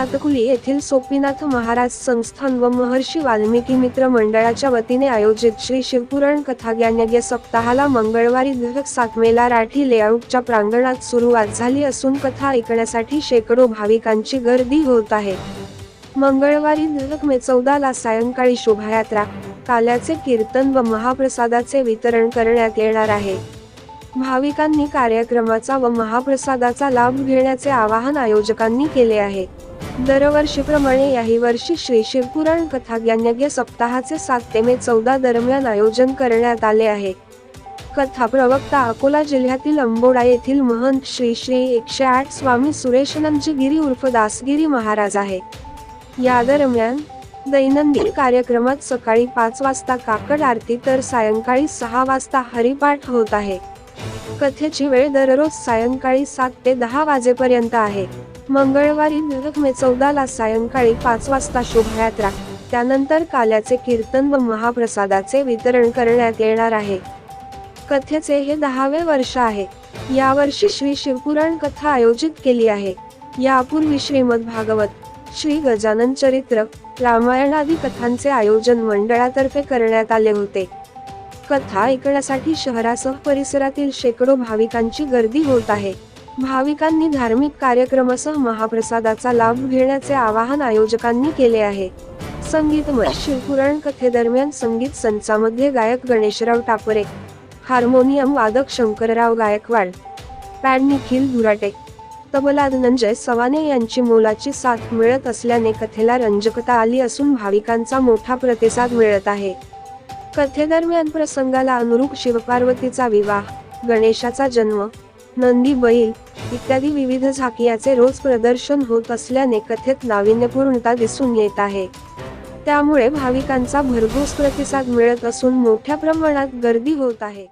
भातकुली येथील सोपीनाथ महाराज संस्थान व महर्षी वाल्मिकी मित्र मंडळाच्या वतीने आयोजित श्री शिवपुराण कथा ज्ञानज्ञ सप्ताहाला मंगळवारी घटक सातमेला राठी लेआउटच्या प्रांगणात सुरुवात झाली असून कथा ऐकण्यासाठी शेकडो भाविकांची गर्दी होत आहे. मंगळवारी धडक मे चौदाला सायंकाळी शोभायात्रा काल्याचे कीर्तन व महाप्रसादाचे वितरण करण्यात येणार आहे. भाविकांनी कार्यक्रमाचा व महाप्रसादाचा लाभ घेण्याचे आवाहन आयोजकांनी केले आहे. दरवर्षीप्रमाणे याही वर्षी श्री शिवपुराण कथा ज्ञानज्ञ सप्ताहाचे सात ते मे चौदा दरम्यान आयोजन करण्यात आले आहे. कथा प्रवक्ता अकोला जिल्ह्यातील अंबोडा येथील महंत श्री श्री एकशे आठ स्वामी सुरेशनंदजी गिरी उर्फ दासगिरी महाराज आहे. या दरम्यान दैनंदिन कार्यक्रमात सकाळी पाच वाजता काकड आरती तर सायंकाळी सहा वाजता हरिपाठ होत आहे. कथेची वेळ दररोज सायंकाळी सात ते दहा वाजेपर्यंत आहे. मंगळवारी दिनांक मे चौदाला सायंकाळी पाच वाजता शोभायात्रा. त्यानंतर काल्याचे कीर्तन व महाप्रसादाचे वितरण करण्यात येणार आहे. कथेचे हे दहावे वर्ष आहे. यावर्षी श्री शिवपुराण कथा आयोजित केली आहे. यापूर्वी श्रीमद भागवत श्री गजानन चरित्र रामायण आदी कथांचे आयोजन मंडळातर्फे करण्यात आले होते. कथा ऐकण्यासाठी शहरासह परिसरातील शेकडो भाविकांची गर्दी होत आहे. भाविकांनी धार्मिक कार्यक्रमासह महाप्रसादाचा लाभ घेण्याचे आवाहन आयोजकांनी केले आहे. संगीतमय शिवपुराण कथेदरम्यान संगीत संचामध्ये गायक गणेशराव टापरे हार्मोनियम वादक शंकरराव गायकवाड पॅड निखिल धुराटे तबला धनंजय सवाने यांची मोलाची साथ मिळत असल्याने कथेला रंजकता आली असून भाविकांचा मोठा प्रतिसाद मिळत आहे. कथेदरम्यान प्रसंगाला अनुरूप शिवपार्वतीचा विवाह गणेशाचा जन्म नंदी बैल इत्यादी विविध झाकियाचे रोज प्रदर्शन होत असल्याने कथेत नाविन्यपूर्णता दिसून येत आहे. त्यामुळे भाविकांचा भरघोस प्रतिसाद मिळत असून मोठ्या प्रमाणात गर्दी होत आहे.